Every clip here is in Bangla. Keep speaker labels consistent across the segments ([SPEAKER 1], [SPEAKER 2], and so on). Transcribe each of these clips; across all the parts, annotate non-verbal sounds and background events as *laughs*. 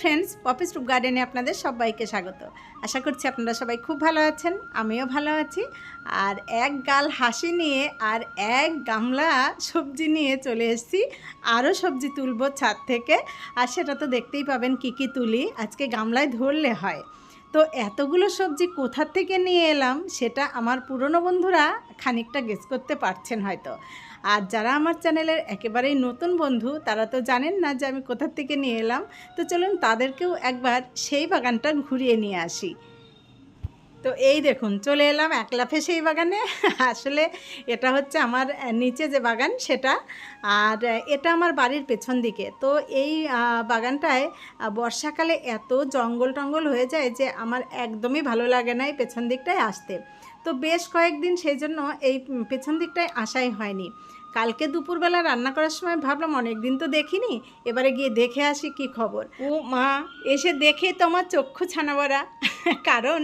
[SPEAKER 1] ফ্রেন্ডস পপিস রুপ গার্ডেনে আপনাদের সবাইকে স্বাগত। আশা করছি আপনারা সবাই খুব ভালো আছেন, আমিও ভালো আছি। আর এক গাল হাসি নিয়ে আর এক গামলা সবজি নিয়ে চলে এসেছি, আরও সবজি তুলবো ছাদ থেকে। আর সেটা তো দেখতেই পাবেন কি কি তুলি, আজকে গামলায় ধরলে হয়। তো এতগুলো সবজি কোথার থেকে নিয়ে এলাম, সেটা আমার পুরনো বন্ধুরা খানিকটা গেস করতে পারছেন হয়তো। আর যারা আমার চ্যানেলের একেবারেই নতুন বন্ধু, তারা তো জানেন না যে আমি কোথার থেকে নিয়ে এলাম। তো চলুন তাদেরকেও একবার সেই বাগানটা ঘুরিয়ে নিয়ে আসি। তো এই দেখুন, চলে এলাম একলাফে সেই বাগানে। আসলে এটা হচ্ছে আমার নিচে যে বাগান সেটা। আর এটা আমার বাড়ির পেছন দিকে। তো এই বাগানটায় বর্ষাকালে এত জঙ্গল টঙ্গল হয়ে যায় যে আমার একদমই ভালো লাগে না এই পেছন দিকটায় আসতে। তো বেশ কয়েকদিন সেই জন্য এই পেছন দিকটায় আসাই হয়নি। কালকে দুপুরবেলা রান্না করার সময় ভাবলাম অনেক দিন তো দেখিনি, এবারে গিয়ে দেখে আসি কি খবর। ও মা, এসে দেখে তো আমার চক্ষু ছানা ভরা কারণ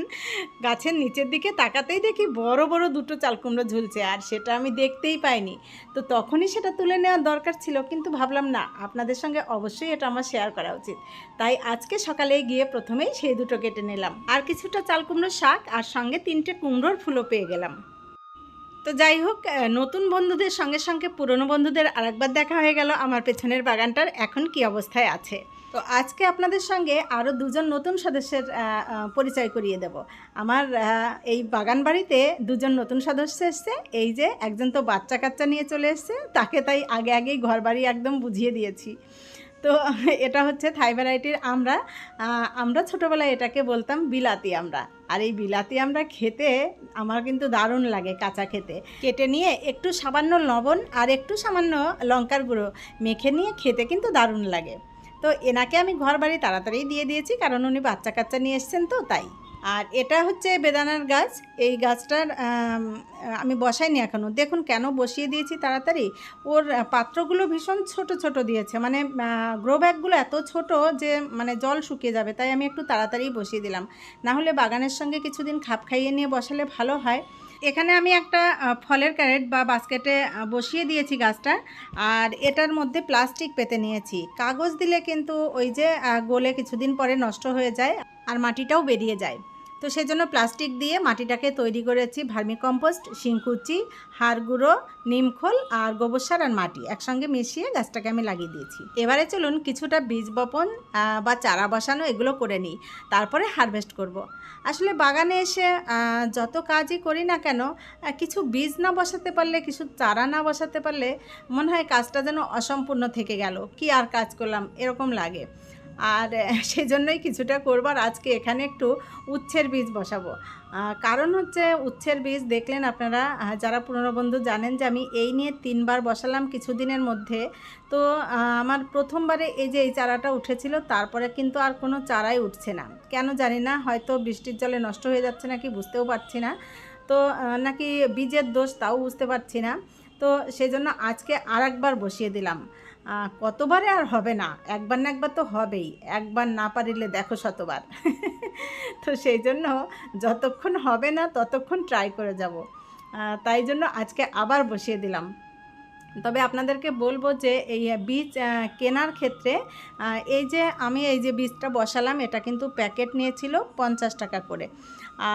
[SPEAKER 1] গাছের নিচের দিকে তাকাতেই দেখি বড় বড় দুটো চালকুমড়ো ঝুলছে, আর সেটা আমি দেখতেই পাইনি। তো তখনই সেটা তুলে নেওয়ার দরকার ছিল, কিন্তু ভাবলাম না, আপনাদের সঙ্গে অবশ্যই এটা আমার শেয়ার করা উচিত। তাই আজকে সকালে গিয়ে প্রথমেই সেই দুটো কেটে নিলাম। আর কিছুটা চাল কুমড়োর শাক আর সঙ্গে তিনটে কুমড়োর ফুলও পেয়ে গেলাম। তো যাই হোক নতুন বন্ধুদের সঙ্গে সঙ্গে পুরনো বন্ধুদের আরেকবার দেখা হয়ে গেল আমার পেছনের বাগানটার এখন কি অবস্থায় আছে। তো আজকে আপনাদের সঙ্গে আরও দুজন নতুন সদস্যের পরিচয় করিয়ে দেব। আমার এই বাগান বাড়িতে দুজন নতুন সদস্য এসছে। এই যে একজন তো বাচ্চা কাচ্চা নিয়ে চলে এসছে, তাকে তাই আগে আগেই ঘর বাড়ি একদম বুঝিয়ে দিয়েছি। তো *laughs* এটা হচ্ছে থাই ভ্যারাইটির আমরা আমরা ছোটোবেলায় এটাকে বলতাম বিলাতি আমরা। আর এই বিলাতি আমরা খেতে আমার কিন্তু দারুণ লাগে কাঁচা খেতে। কেটে নিয়ে একটু সামান্য লবণ আর একটু সামান্য লঙ্কার গুঁড়ো মেখে নিয়ে খেতে কিন্তু দারুণ লাগে। তো এনাকে আমি ঘর বাড়ি তাড়াতাড়ি দিয়ে দিয়েছি, কারণ উনি বাচ্চা কাচ্চা নিয়ে এসছেন তো, তাই। আর এটা হচ্ছে বেদানার গাছ। এই গাছটার, আমি বসাইনি এখনও দেখুন কেন বসিয়ে দিয়েছি তাড়াতাড়ি। ওর পাত্রগুলো ভীষণ ছোট ছোট দিয়েছে। মানে গ্রো ব্যাগগুলো এত ছোট যে মানে জল শুকিয়ে যাবে। তাই আমি একটু তাড়াতাড়ি বসিয়ে দিলাম। না হলে বাগানের সঙ্গে কিছুদিন খাপ খাইয়ে নিয়ে বসালে ভালো হয়। এখানে আমি একটা ফলের ক্যারেট বা বাস্কেটে বসিয়ে দিয়েছি গাছটা আর এটার মধ্যে প্লাস্টিক পেতে নিয়েছি। কাগজ দিলে কিন্তু ওই যে গলে কিছুদিন পরে নষ্ট হয়ে যায় আর মাটিটাও বেরিয়ে যায়। তো সেজন্য প্লাস্টিক দিয়ে মাটিটাকে তৈরি করেছি ভার্মিকম্পোস্ট, শিংকুচি হাড় গুঁড়ো নিমখোল আর গোবর সার আর মাটি একসঙ্গে মিশিয়ে গাছটাকে আমি লাগিয়ে দিয়েছি। এবারে চলুন কিছুটা বীজ বপন বা চারা বসানো এগুলো করে নিই, তারপরে হারভেস্ট করব। আসলে বাগানে এসে যত কাজই করি না কেন কিছু বীজ না বসাতে পারলে, কিছু চারা না বসাতে পারলে মনে হয় কাজটা যেন অসম্পূর্ণ থেকে গেল। কি আর কাজ করলাম, এরকম লাগে। আর সেই জন্যই কিছুটা করবার আজকে এখানে একটু উচ্ছের বীজ বসাবো। কারণ হচ্ছে উচ্ছের বীজ দেখলেন আপনারা যারা পুরনো বন্ধু জানেন যে আমি এই নিয়ে তিনবার বসালাম কিছুদিনের মধ্যে। তো আমার প্রথমবারে এই যে এই চারাটা উঠেছিল, তারপরে কিন্তু আর কোনো চারাই উঠছে না। কেন জানি না, হয়তো বৃষ্টির জলে নষ্ট হয়ে যাচ্ছে নাকি বুঝতেও পারছি না। তো নাকি বীজের দোষ তাও বুঝতে পারছি না। তো সেই জন্য আজকে আর একবার বসিয়ে দিলাম। কতবারে আর হবে না? একবার না একবার তো হবেই। একবার না পারিলে দেখো শতবার। *laughs* তো সেই জন্য যতক্ষণ হবে না ততক্ষণ ট্রাই করে যাব। তাই জন্য আজকে আবার বসিয়ে দিলাম। তবে আপনাদেরকে বলব যে এই বীজ কেনার ক্ষেত্রে এই যে আমি এই যে বীজটা বসালাম, এটা কিন্তু প্যাকেট নিয়েছিল পঞ্চাশ টাকা করে।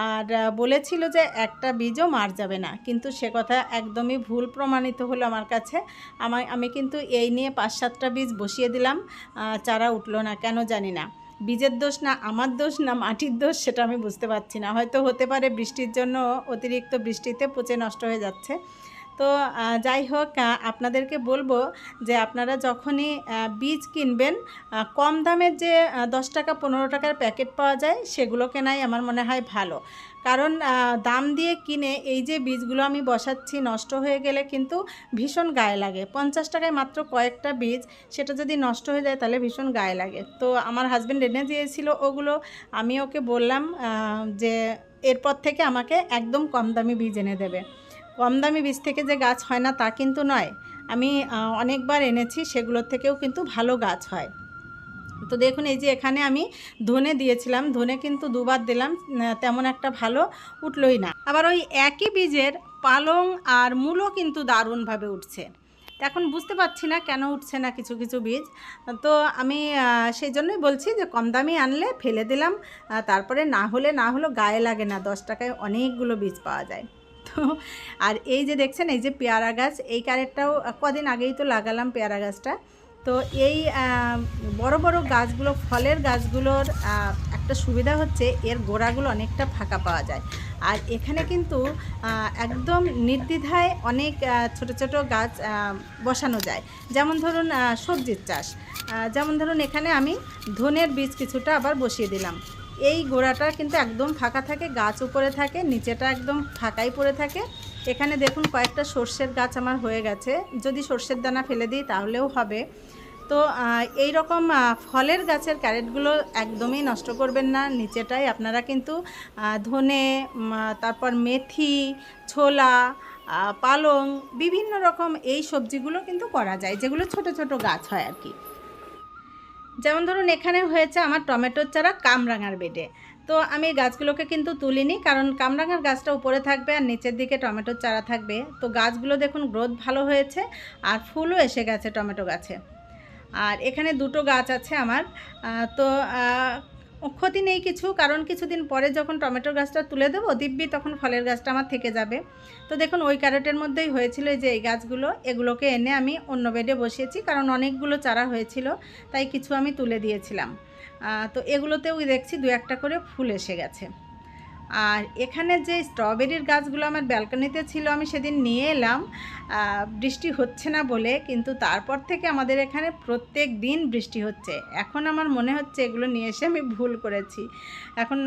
[SPEAKER 1] আর বলেছিল যে একটা বীজও মার যাবে না। কিন্তু সে কথা একদমই ভুল প্রমাণিত হলো আমার কাছে। আমার, আমি কিন্তু এই নিয়ে পাঁচ সাতটা বীজ বসিয়ে দিলাম চারা উঠল না, কেন জানি না। বীজের দোষ না, আমার দোষ না, মাটির দোষ, সেটা আমি বুঝতে পারছি না। হয়তো হতে পারে বৃষ্টির জন্য অতিরিক্ত বৃষ্টিতে পচে নষ্ট হয়ে যাচ্ছে। তো যাই হোক আপনাদেরকে বলব যে আপনারা যখনই বীজ কিনবেন কম দামের যে দশ টাকা, পনেরো টাকার প্যাকেট পাওয়া যায়, সেগুলো কেনাই আমার মনে হয় ভালো। কারণ দাম দিয়ে কিনে এই যে বীজগুলো আমি বসাচ্ছি, নষ্ট হয়ে গেলে কিন্তু ভীষণ গায়ে লাগে। পঞ্চাশ টাকায় মাত্র কয়েকটা বীজ, সেটা যদি নষ্ট হয়ে যায়, তাহলে ভীষণ গায়ে লাগে। তো, আমার হাজব্যান্ড এনে দিয়েছিল ওগুলো, আমি ওকে বললাম যে এরপর থেকে আমাকে একদম কম দামি বীজ এনে দেবে। কম দামি বীজ থেকে যে গাছ হয় না তা কিন্তু নয়। আমি অনেকবার এনেছি, সেগুলোর থেকেও কিন্তু ভালো গাছ হয়। তো দেখুন, এই যে এখানে আমি ধনে দিয়েছিলাম। ধনে কিন্তু দুবার দিলাম তেমন একটা ভালো উঠলই না। আবার ওই একই বীজের পালং আর মূলও কিন্তু দারুণভাবে উঠছে। এখন বুঝতে পারছি না কেন উঠছে না কিছু কিছু বীজ। তো আমি সেই জন্যই বলছি যে কম দামি আনলে ফেলে দিলাম তারপরে না হলে, না হলো গায়ে লাগে না। দশ টাকায় অনেকগুলো বীজ পাওয়া যায়। তো আর এই যে দেখছেন, এই যে পেয়ারা গাছ, এই কারেটটাও কদিন আগেই তো লাগালাম পেয়ারা গাছটা। তো এই বড় বড় গাছগুলো, ফলের গাছগুলোর একটা সুবিধা হচ্ছে এর গোড়াগুলো অনেকটা ফাঁকা পাওয়া যায়। আর এখানে কিন্তু একদম নির্দ্বিধায় অনেক ছোট ছোট গাছ বসানো যায়। যেমন ধরুন সবজির চাষ। যেমন ধরুন, এখানে আমি ধনের বীজ কিছুটা আবার বসিয়ে দিলাম। এই গোড়াটা কিন্তু একদম ফাঁকা থাকে, গাছ উপরে থাকে, নিচেটা একদম ফাঁকাই পড়ে থাকে। এখানে দেখুন কয়েকটা সর্ষের গাছ আমার হয়ে গেছে। যদি সর্ষের দানা ফেলে দিই তাহলেও হবে। তো এই রকম ফলের গাছের ক্যারেটগুলো একদমই নষ্ট করবেন না। নিচেটাই আপনারা কিন্তু ধনে তারপর মেথি, ছোলা পালং, বিভিন্ন রকম এই সবজিগুলো কিন্তু করা যায়, যেগুলো ছোট ছোট গাছ হয় আর কি। যেমন ধরুন এখানে হয়েছে আমার টমেটোর চারা কামরাঙার বেডে তো আমি গাছগুলোকে কিন্তু তুলিনি কারণ কামরাঙার গাছটা উপরে থাকবে আর নিচের দিকে টমেটোর চারা থাকবে। তো গাছগুলো দেখুন গ্রোথ ভালো হয়েছে আর ফুলও এসে গেছে টমেটো গাছে। আর এখানে দুটো গাছ আছে আমার। তো ক্ষতি নেই কিছু, কারণ কিছুদিন পরে যখন টমেটো গাছটা তুলে দেবো, দিব্যি তখন ফলের গাছটা আমার থেকে যাবে। তো দেখুন, ওই ক্যারেটের মধ্যেই হয়েছিল যে এই গাছগুলো, এগুলোকে এনে আমি অন্য বেডে বসিয়েছি, কারণ অনেকগুলো চারা হয়েছিল, তাই কিছু আমি তুলে দিয়েছিলাম। তো এগুলোতেও দেখছি দু একটা করে ফুল এসে গেছে। আর এখানে যে স্ট্রবেরির গাছগুলো আমার ব্যালকনিতে ছিল, আমি সেদিন নিয়ে এলাম। বৃষ্টি হচ্ছে না বলে, কিন্তু তারপর থেকে আমাদের এখানে প্রত্যেক দিন বৃষ্টি হচ্ছে। এখন আমার মনে হচ্ছে এগুলো নিয়ে এসে আমি ভুল করেছি। এখন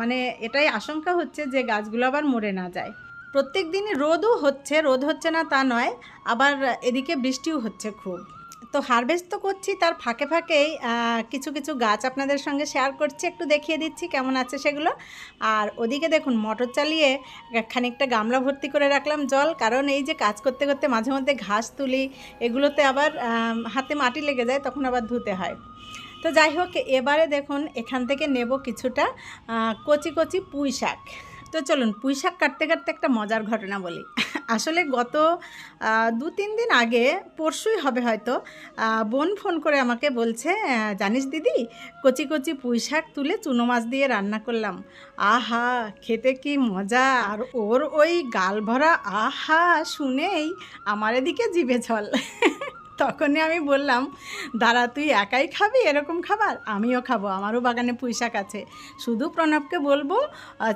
[SPEAKER 1] মানে এটাই আশঙ্কা হচ্ছে যে গাছগুলো আবার মরে না যায়। প্রত্যেক দিনই রোদও হচ্ছে, রোদ হচ্ছে না তা নয়, আবার এদিকে বৃষ্টিও হচ্ছে খুব। তো হারভেস্ট তো করছি, তার ফাঁকে ফাঁকেই কিছু কিছু গাছ আপনাদের সঙ্গে শেয়ার করছি, একটু দেখিয়ে দিচ্ছি কেমন আছে সেগুলো। আর ওদিকে দেখুন মোটর চালিয়ে খানিকটা গামলা ভর্তি করে রাখলাম জল, কারণ এই যে কাজ করতে করতে মাঝে মধ্যে ঘাস তুলি, এগুলোতে আবার হাতে মাটি লেগে যায়, তখন আবার ধুতে হয়। তো যাই হোক, এবারে দেখুন, এখান থেকে নেব কিছুটা কচি কচি পুঁই শাক। তো চলুন পুঁই শাক কাটতে কাটতে একটা মজার ঘটনা বলি। *laughs* আসলে গত দু তিন দিন আগে, পরশুই হবে হয়তো বোন ফোন করে আমাকে বলছে জানিস দিদি, কচি কচি পুঁই শাক তুলে চুনো মাছ দিয়ে রান্না করলাম। আহা, খেতে কি মজা! আর ওর ওই গাল ভরা আহা শুনেই আমার এদিকে জিভে জল। *laughs* তখনই আমি বললাম, দাঁড়া, তুই একাই খাবি এরকম খাবার? আমিও খাব, আমারও বাগানে পুঁইশাক আছে। শুধু প্রণবকে বলব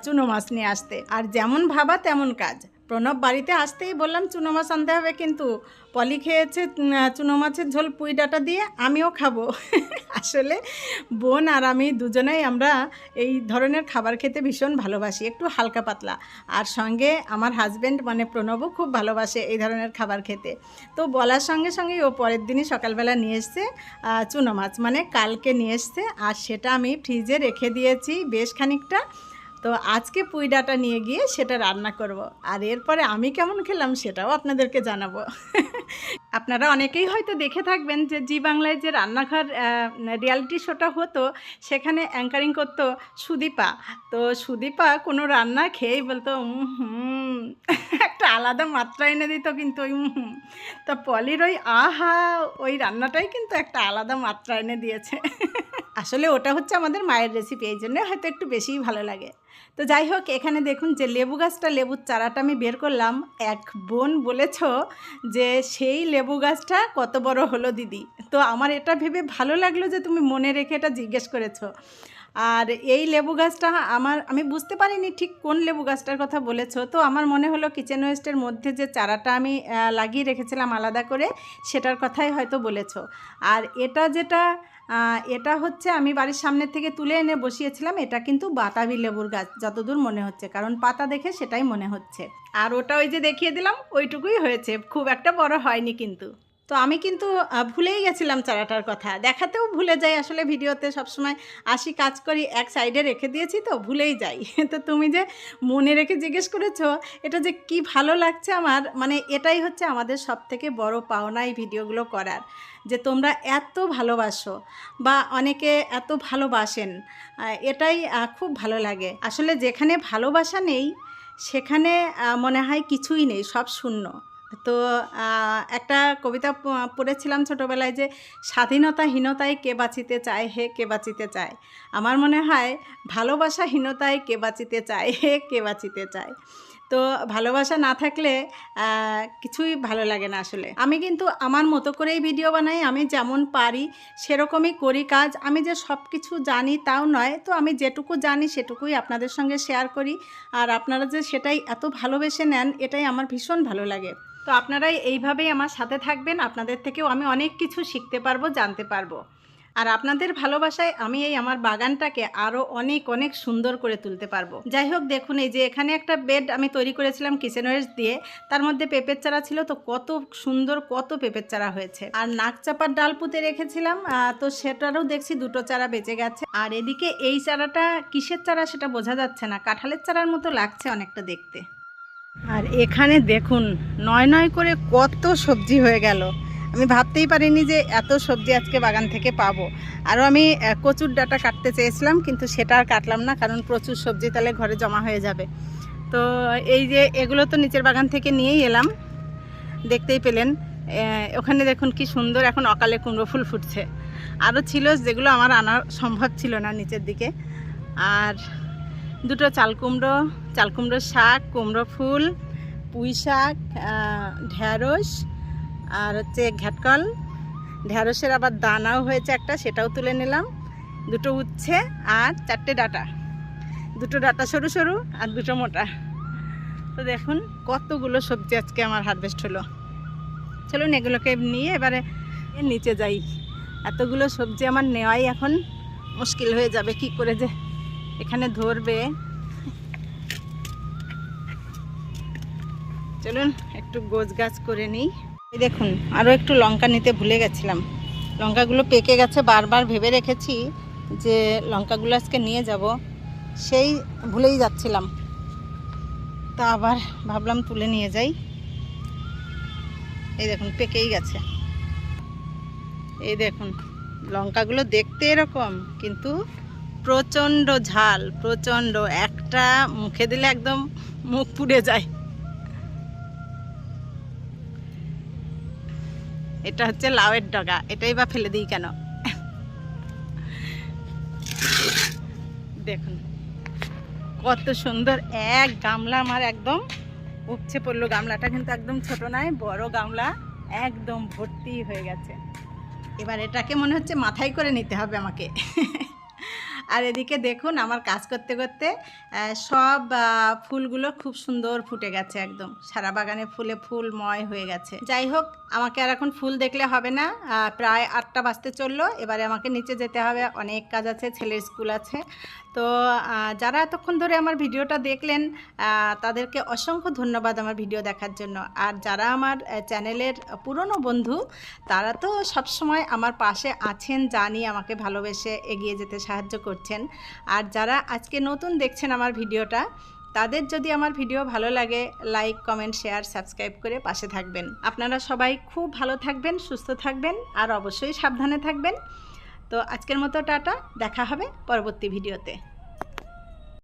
[SPEAKER 1] চুনো মাছ নিয়ে আসতে। আর যেমন ভাবা তেমন কাজ। প্রণব বাড়িতে আসতেই বললাম চুনো মাছ আনতে হবে কিন্তু। পলি খেয়েছে চুনো মাছের ঝোল পুঁই ডাঁটা দিয়ে আমিও খাব। *laughs* আসলে বোন আর আমি দুজনেই আমরা এই ধরনের খাবার খেতে ভীষণ ভালোবাসি, একটু হালকা পাতলা। আর সঙ্গে আমার হাজব্যান্ড মানে প্রণবও খুব ভালোবাসে এই ধরনের খাবার খেতে। তো বলার সঙ্গে সঙ্গেই ও পরের দিনই সকালবেলা নিয়ে এসছে চুনো মাছ। মানে কালকে নিয়ে এসছে, আর সেটা আমি ফ্রিজে রেখে দিয়েছি বেশ খানিকটা। তো আজকে পুঁই ডাঁটা নিয়ে গিয়ে সেটা রান্না করব। আর এরপরে আমি কেমন খেলাম সেটাও আপনাদেরকে জানাব। আপনারা অনেকেই হয়তো দেখে থাকবেন যে জি বাংলায় যে রান্নাঘর রিয়ালিটি শোটা হতো, সেখানে অ্যাঙ্কারিং করতো সুদীপা। তো সুদীপা কোনো রান্না খেয়েই বলতো, "উম হুম। একটা আলাদা মাত্রা এনে দিত কিন্তু ওই হুম। তো পলির ওই আহা, ওই রান্নাটাই কিন্তু একটা আলাদা মাত্রা এনে দিয়েছে। আসলে ওটা হচ্ছে আমাদের মায়ের রেসিপি এই জন্য হয়তো একটু বেশিই ভালো লাগে। তো যাই হোক, এখানে দেখুন যে লেবু গাছটা, লেবুর চারাটা আমি বের করলাম। এক বোন বলেছ যে, সেই লেবু গাছটা কত বড় হলো দিদি? তো আমার এটা ভেবে ভালো লাগল যে তুমি মনে রেখে এটা জিজ্ঞেস করেছ। আর এই লেবু গাছটা আমার, আমি বুঝতে পারিনি ঠিক কোন লেবু গাছটার কথা বলেছ। তো আমার মনে হলো কিচেন ওয়েস্টের মধ্যে যে চারাটা আমি লাগিয়ে রেখেছিলাম আলাদা করে, সেটার কথাই হয়তো বলেছ। আর এটা যেটা এটা হচ্ছে আমি বাড়ির সামনের থেকে তুলে এনে বসিয়েছিলাম। এটা কিন্তু বাতাবি লেবুর গাছ, যতদূর মনে হচ্ছে, কারণ পাতা দেখে সেটাই মনে হচ্ছে। আর ওটা ওই যে দেখিয়ে দিলাম, ওইটুকুই হয়েছে, খুব একটা বড় হয়নি কিন্তু। তো আমি কিন্তু ভুলেই গেছিলাম চারাটার কথা। দেখাতেও ভুলে যাই আসলে ভিডিওতে, সবসময় আসি কাজ করি, এক সাইডে রেখে দিয়েছি তো ভুলেই যাই। *laughs* তো তুমি যে মনে রেখে জিজ্ঞেস করেছ, এটা যে কি ভালো লাগছে আমার মানে এটাই হচ্ছে আমাদের সব থেকে বড় পাওনা এই ভিডিওগুলো করার। যে তোমরা এত ভালোবাসো বা অনেকে এত ভালোবাসেন এটাই খুব ভালো লাগে। আসলে যেখানে ভালোবাসা নেই, সেখানে মনে হয় কিছুই নেই, সব শূন্য। তো একটা কবিতা পড়েছিলাম ছোটোবেলায় যে, স্বাধীনতাহীনতায় কে বাঁচিতে চায় হে, কে বাঁচিতে চায়? আমার মনে হয় ভালোবাসাহীনতায় কে বাঁচিতে চায় হে, কে বাঁচিতে চায়। তো ভালোবাসা না থাকলে কিছুই ভালো লাগে না আসলে। আমি কিন্তু আমার মতো করেই ভিডিও বানাই, আমি যেমন পারি, সেরকমই করি কাজ। আমি যে সব কিছু জানি তাও নয়, তো আমি যেটুকু জানি সেটুকুই আপনাদের সঙ্গে শেয়ার করি। আর আপনারা যে সেটাই এত ভালোবেসে নেন, এটাই আমার ভীষণ ভালো লাগে। তো আপনারাই এইভাবেই আমার সাথে থাকবেন, আপনাদের থেকেও আমি অনেক কিছু শিখতে পারব, জানতে পারব। আর আপনাদের ভালোবাসায় আমি এই আমার বাগানটাকে আরও অনেক অনেক সুন্দর করে তুলতে পারব। যাই হোক, দেখুন এই যে এখানে একটা বেড আমি তৈরি করেছিলাম কিচেন ওয়েস্ট দিয়ে। তার মধ্যে পেঁপের চারা ছিল, তো কত সুন্দর, কত পেঁপের চারা হয়েছে। আর নাক চাপার ডাল পুঁতে রেখেছিলাম তো সেটারও দেখছি দুটো চারা বেঁচে গেছে। আর এদিকে এই চারাটা কিসের চারা সেটা বোঝা যাচ্ছে না, কাঁঠালের চারার মতো লাগছে অনেকটা দেখতে। আর এখানে দেখুন, নয় নয় করে কত সবজি হয়ে গেল। আমি ভাবতেই পারিনি যে এত সবজি আজকে বাগান থেকে পাবো। আরও আমি কচুর ডাটা কাটতে চেয়েছিলাম, কিন্তু সেটা আর কাটলাম না, কারণ প্রচুর সবজি তাহলে ঘরে জমা হয়ে যাবে। তো এই যে এগুলো তো নিচের বাগান থেকে নিয়েই এলাম। দেখতেই পেলেন ওখানে দেখুন কি সুন্দর এখন অকালে কুমড়ো ফুল ফুটছে। আরও ছিল যেগুলো আমার আনা সম্ভব ছিল না নিচের দিকে। আর দুটো চাল কুমড়ো, চাল কুমড়োর শাক, কুমড়ো ফুল, পুঁই শাক ঢ্যাঁড়স আর হচ্ছে ঘ্যাটকল ঢ্যাঁড়সের আবার দানাও হয়েছে একটা, সেটাও তুলে নিলাম। দুটো উচ্ছে আর চারটে ডাটা। দুটো ডাটা সরু সরু আর দুটো মোটা। তো দেখুন কতগুলো সবজি আজকে আমার হারভেস্ট হলো। চলুন এগুলোকে নিয়ে এবারে নিচে যাই। এতগুলো সবজি আমার নেওয়াই এখন মুশকিল হয়ে যাবে, কি করে যে এখানে ধরবে। চলুন একটু গোছ গাছ করে নিই। দেখুন আরও একটু লঙ্কা নিতে ভুলে গেছিলাম। লঙ্কাগুলো পেকে গেছে, বারবার ভেবে রেখেছি যে লঙ্কাগুলো আজকে নিয়ে যাব। সেই ভুলেই যাচ্ছিলাম। তা আবার ভাবলাম তুলে নিয়ে যাই। এই দেখুন, পেকেই গেছে। এই দেখুন, লঙ্কাগুলো দেখতে এরকম, কিন্তু প্রচণ্ড ঝাল, প্রচণ্ড। একটা মুখে দিলে একদম মুখ পুড়ে যায়। এটা হচ্ছে লাউয়ের ডগা, এটাই বা ফেলে দিই কেন? দেখুন, কত সুন্দর এক গামলা আমার একদম উপছে পড়ল। গামলাটা কিন্তু একদম ছোট নয়, বড় গামলা, একদম ভর্তি হয়ে গেছে। এবার এটাকে মনে হচ্ছে মাথায় করে নিতে হবে আমাকে। আর এদিকে দেখুন আমার কাজ করতে করতে সব ফুলগুলো খুব সুন্দর ফুটে গেছে একদম। সারা বাগানে ফুলে ফুলময় হয়ে গেছে। যাই হোক, আমাকে আর এখন ফুল দেখলে হবে না। প্রায় আটটা বাজতে চলল। এবারে আমাকে নিচে যেতে হবে। অনেক কাজ আছে, ছেলের স্কুল আছে। তো যারা এতক্ষণ ধরে আমার ভিডিওটা দেখলেন তাদেরকে অসংখ্য ধন্যবাদ আমার ভিডিও দেখার জন্য। আর যারা আমার চ্যানেলের পুরনো বন্ধু, তারা তো সবসময় আমার পাশে আছেন, জানি আমাকে ভালোবেসে এগিয়ে যেতে সাহায্য করছেন আর যারা আজকে নতুন দেখছেন আমার ভিডিওটা, তাদের যদি আমার ভিডিও ভালো লাগে লাইক কমেন্ট শেয়ার সাবস্ক্রাইব করে পাশে থাকবেন। আপনারা সবাই খুব ভালো থাকবেন, সুস্থ থাকবেন, আর অবশ্যই সাবধানে থাকবেন। তো আজকের মতো টাটা, দেখা হবে পরবর্তী ভিডিওতে।